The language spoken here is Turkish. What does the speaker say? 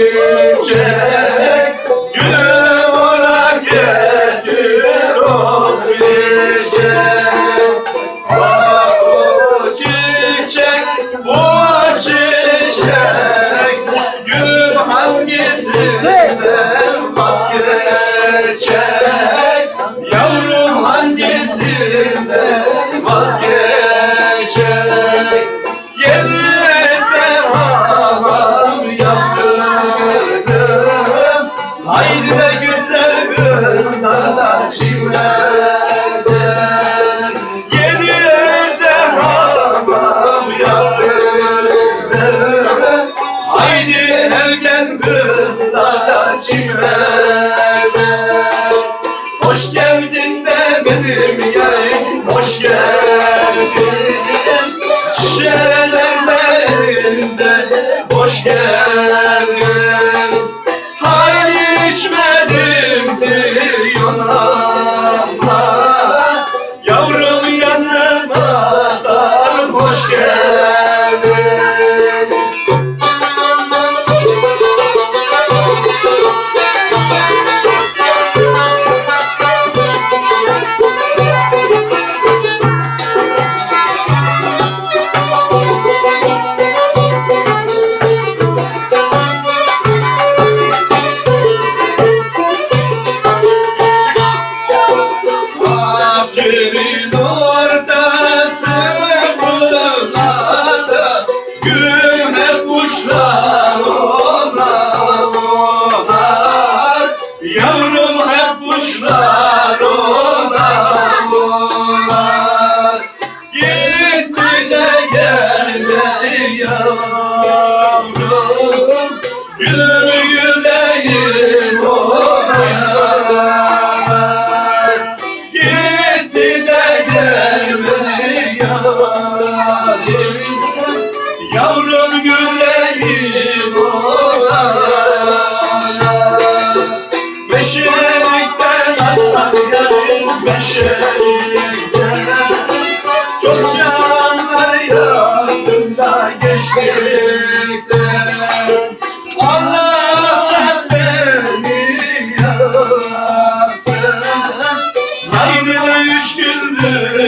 gülüm çek Gülüm ona getir ot bir çek kuşlar onar onar Yavrum hep kuşlar onar onar Gitti de gelme yavrum. Gül yüreğim onar Gitti de yarim Yavrum beşerlikten Çok canlar yanımda geçtikten Allah seni yasın Haydi üç gündür